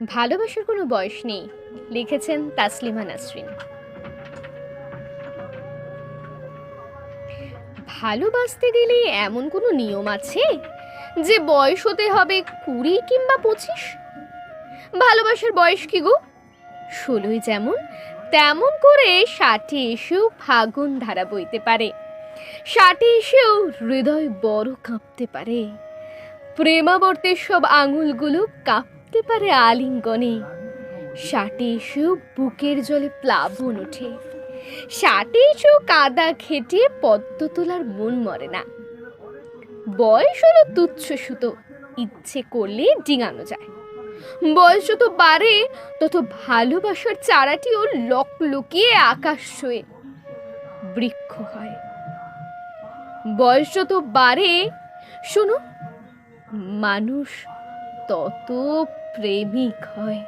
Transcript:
ভালোবাসার কোনো বয়স নেই, লিখেছেন তাসলিমা নাসরিন। ভালোবাসতে গেলে এমন কোনো নিয়ম আছে? যে বয়স হতে হবে কুড়ি কিংবা পঁচিশ? ভালোবাসার বয়স কি গো? ষোলোই যেমন, তেমন করে ষাটে এসেও ফাগুন ধারা বইতে পারে। ষাটে এসেও হৃদয় বড় কাঁপতে পারে। প্রেমাবর্তের সব আঙুলগুলো কাঁপতে পারে আলিঙ্গনে। ষাটে এসেও বুকের জলে প্লাবন ওঠে। ষাটে এসেও কাদা খেটে পদ্ম তোলার মন মরে না। বয়স হলো তুচ্ছ সুতো, ইচ্ছে করলে ডিঙানো যায়। বয়স যত বাড়ে, তত ভালোবাসার চারাটিও লক লুকিয়ে আকাশ ছুঁয়ে বৃক্ষ হয়। বয়স যত বাড়ে, শোনো, মানুষ তত প্রেমিক হয়